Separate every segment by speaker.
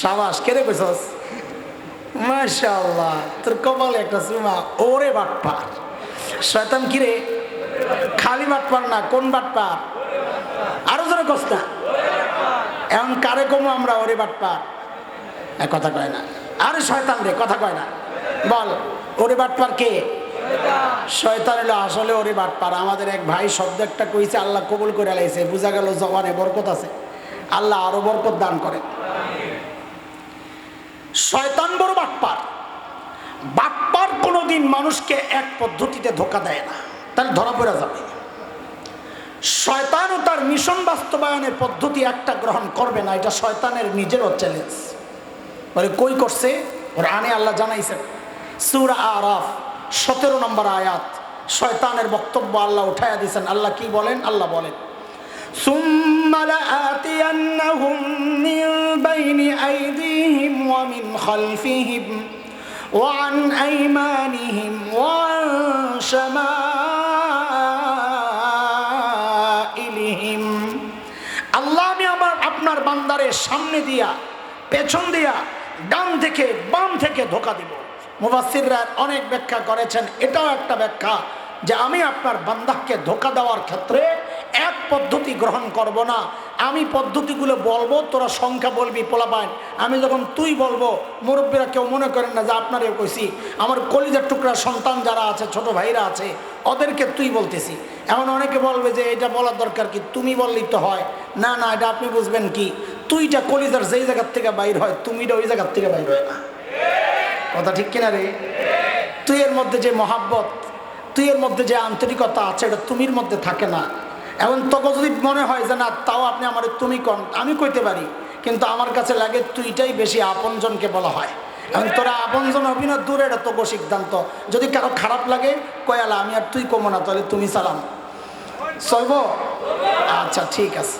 Speaker 1: সাবাস কেড়ে কইছস? মাশাআল্লাহ, তোর কপালে একটা সুমা ওরে বাটপার শয়তান কিরে খালি বাটপার না, কোন বাটপার আরও জোরে কস না। এখন কারে কমো আমরা, ওরে বাটপার এ কথা কয় না। আরে শয়তান রে, কথা কয় না। বল, ওরে বাটপার কে? শয়তান হলো আসলে ওরে বাটপার আমাদের এক ভাই শব্দ একটা কইছে, আল্লাহ কবুল করে লাইছে। বোঝা গেল জবানে বরকত আছে। আল্লাহ আরও বরকত দান করে শয়তান বড় বাটপার বাটপার কোনোদিন মানুষকে এক পদ্ধতিতে ধোকা দেয় না তাহলে ধরা পড়া যাবে শয়তানও তার মিশন বাস্তবায়নের পদ্ধতি একটা গ্রহণ করবে না এটা শয়তানের নিজেরও চ্যালেঞ্জ বলে কই করছে ওর আনে আল্লাহ জানাইছেন সুরা আরাফ সতেরো নম্বর আয়াত শয়তানের বক্তব্য আল্লাহ উঠাইয়া দিয়েছেন আল্লাহ কি বলেন আল্লাহ বলেন ثم لآتينهم من بين أيديهم ومن خلفهم وعن أيمانهم وعن شمائلهم আল্লাহ আমি আমার আপনার বান্দারের সামনে দিয়া পেছন দিয়া ডান থেকে বাম থেকে ধোকা দিব মুবাসিররা অনেক ব্যাখ্যা করেছেন এটাও একটা ব্যাখ্যা যে আমি আপনার বান্দাকে ধোকা দেওয়ার ক্ষেত্রে এক পদ্ধতি গ্রহণ করব না। আমি পদ্ধতিগুলো বলব, তোরা সংখ্যা বলবি পোলাপাইন আমি যখন তুই বলব, মুরব্বীরা কেউ মনে করেন না যে আপনারে কইছি। আমার কলিজার টুকরা সন্তান যারা আছে, ছোট ভাইরা আছে, ওদেরকে তুই বলতেছি। এমন অনেকে বলবে যে, এটা বলার দরকার কি? তুমি বললেই তো হয়। না না, এটা আপনি বুঝবেন কি? তুইটা কলিজার যেই জায়গার থেকে বাইর হয়, তুমিটা ওই জায়গার থেকে বাইর হয় না। কথা ঠিক কিনা রে? তুই এর মধ্যে যে মহাব্বত, তুই এর মধ্যে যে আন্তরিকতা আছে, এটা তুমির মধ্যে থাকে না। এখন তোকে যদি মনে হয় যে না, তাও আপনি আমার তুমি কন, আমি কইতে পারি। কিন্তু আমার কাছে লাগে তুইটাই বেশি আপনজনকে বলা হয়। এখন তোরা আপনজন হবি না, দূরে এটা তোকে সিদ্ধান্ত। যদি কারও খারাপ লাগে কয়ালা আমি আর তুই কমো না, তাহলে তুমি সালাম। চলব আচ্ছা ঠিক আছে।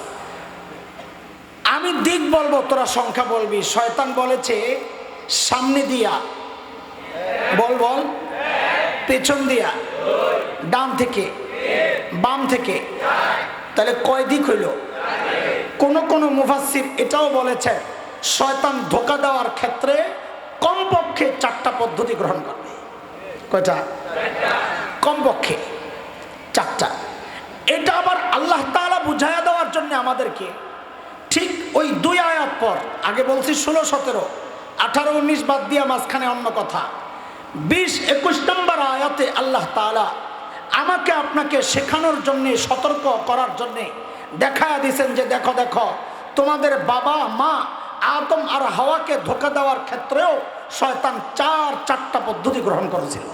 Speaker 1: আমি দিক বলব, তোরা সংখ্যা বলবি। শয়তান বলেছে, সামনে দিয়া। বল বল। পেছন দিয়া। ডান থেকে। বাম থেকে। তাহলে কয় দিক হইল? কোন কোন মুফাসির এটাও বলেছে, শয়তান ধোকা দেওয়ার ক্ষেত্রে কমপক্ষে চারটা পদ্ধতি গ্রহণ করবে। কয়টা? কমপক্ষে চারটা। এটা আবার আল্লাহ তাআলা বুঝাইয়া দেওয়ার জন্য আমাদেরকে। ঠিক ওই দুই আয়াত পর, আগে বলছি ষোলো, সতেরো, আঠারো, উনিশ বাদ দিয়া মাঝখানে অন্য কথা। বিশ, একুশ নম্বর আয়াতে আল্লাহ তাআলা আমাকে আপনাকে শেখানোর জন্যে সতর্ক করার জন্যে দেখায়া দিয়েছেন যে দেখো দেখো তোমাদের বাবা মা আদম আর হাওয়াকে ধোকা দেওয়ার ক্ষেত্রেও শয়তান চার চারটা পদ্ধতি গ্রহণ করেছিল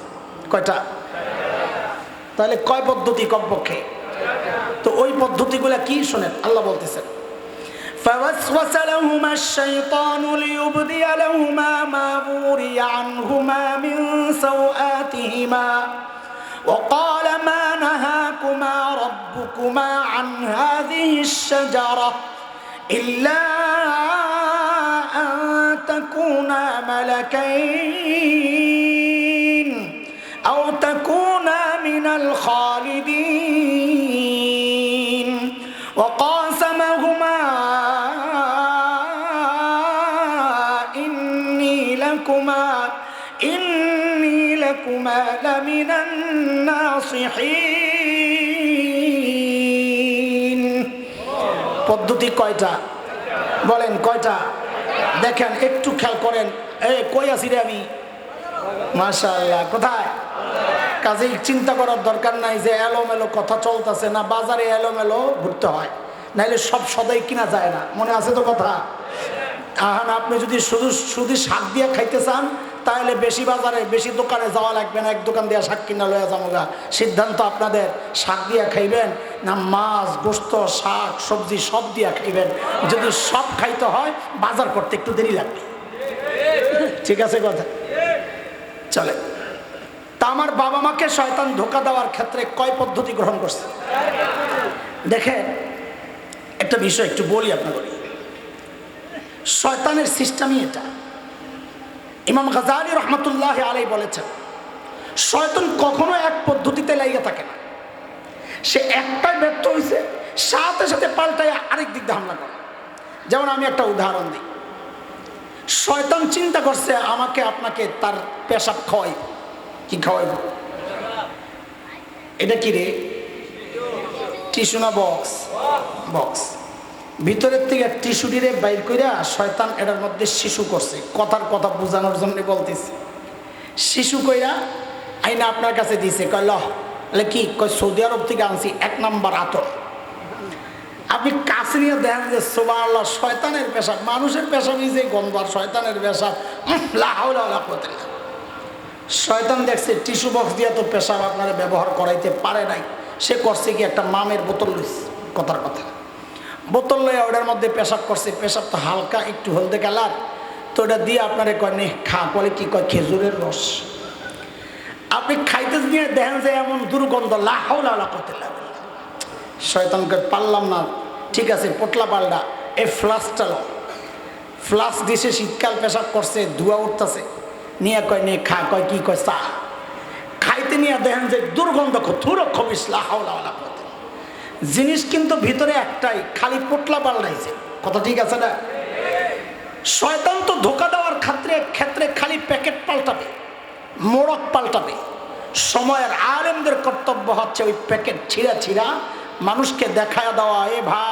Speaker 1: কয়টা তাহলে কয় পদ্ধতি কমপক্ষে তো ওই পদ্ধতিগুলো কি শোনেন আল্লাহ বলতেছেন فوسوس لهما الشيطان ليبدي لهما ما وري عنهما من سوآتهما وقال ما نهاكما ربكما عن هذه الشجرة إلا أن تكونا ملكين أو تكونا من الخالدين وقاسمهما إني لكما إني لكما لمن الناصحين পদ্ধতি কয়টা? বলেন, কয়টা? দেখেন, একটু খেয়াল করেন। এ, কই আছি রে আমি? মাশাআল্লাহ, কোথায়? কাজেই চিন্তা করার দরকার নাই যে এলোমেলো কথা চলতেছে না, বাজারে এলোমেলো ঘুরতে হয়। নাইলে সব সদাই কিনা যায় না। মনে আছে তো কথা? এখন আপনি যদি শুধু শুধু শাক দিয়ে খাইতে চান, তাহলে বেশি বাজারে, বেশি দোকানে যাওয়া লাগবে না। এক দোকান দিয়ে শাক কিনা লইয়া যামোগা সিদ্ধান্ত আপনাদের, শাক দিয়ে খাইবেন না মাছ, গোস্ত, শাক, সবজি, সব দিয়ে খাইবেন। যদি সব খাইতে হয়, বাজার করতে একটু দেরি লাগবে। ঠিক আছে কথা? চলে। তা আমার বাবা মাকে শয়তান ধোকা দেওয়ার ক্ষেত্রে কয় পদ্ধতি গ্রহণ করছে? দেখেন, একটা বিষয় একটু বলি আপনাকে। শয়তানের সিস্টেমই এটা। ইমাম গাজালি রহমতুল্লাহ আলাই বলেছেন, শয়তান কখনো এক পদ্ধতিতে লাইয়া থাকে না। সে একটাই ব্যর্থ হয়েছে সাথে সাথে পাল্টায় আরেক দিক দিয়ে হামলা করে। যেমন আমি একটা উদাহরণ দিই। শয়তান চিন্তা করছে, আমাকে আপনাকে তার পেশাব খাওয়াই কি খাওয়াইব? এটা কি রে? টিসুনা বক্স? বক্স। ভিতরের থেকে টিস্যুটিরে বাইর কইরা শয়তান এটার মধ্যে শিশু করছে। কথার কথা বোঝানোর জন্য বলতেছে। শিশু কইরা আইনা আপনার কাছে দিছে কয় লহ। কি? কয় সৌদি আরব থেকে আনছি এক নাম্বার আতর। আপনি কাছে নিয়ে দেখেন যে সোবা আল্লাহ শয়তানের পেশাব মানুষের পেশা যে গন্ধ আর শয়তানের পেশাব উম, লা হাওলা ওয়ালা কুওয়াতা শয়তান দেখছে টিস্যু বক্স দিয়ে তো পেশাব আপনারা ব্যবহার করাইতে পারে নাই। সে করছে কি একটা মামের বোতল লইছে কথার কথা। বোতল লইয়া ওটার মধ্যে পেশাব করছে, পেশাব তো হালকা, একটু হলদে কালার। তো ওটা দিয়ে আপনারে কয়, নে, খা। বলে কি কয়, খেজুরের রস। আপনি খাইতে নিয়ে দেখেন যে এমন দুর্গন্ধ লাহাউলা করতে লাগে শয়তানকে পারলাম না। ঠিক আছে, পোটলা পাল্টা এ ফ্লাসটা লো ফ্লাস শীতকাল পেশাব করছে, ধোয়া উঠতেছে। নিয়ে কয় নিয়ে খা। কয়, কি? কয়, চা। খাইতে নিয়ে দেখেন যে দুর্গন্ধ থুর খবিস লাহাউলা করতে জিনিস কিন্তু ভিতরে একটাই, খালি পোটলা পাল্টাইছে। কথা ঠিক আছে না? শয়তান তো ধোকা দেওয়ার ক্ষেত্রে ক্ষেত্রে খালি প্যাকেট পাল্টাবে, মোড়ক পাল্টাবে। সময়ের আলেমদের কর্তব্য হচ্ছে ওই প্যাকেট ছিঁড়া ছিঁড়া, মানুষকে দেখায় দেওয়া, এ ভাই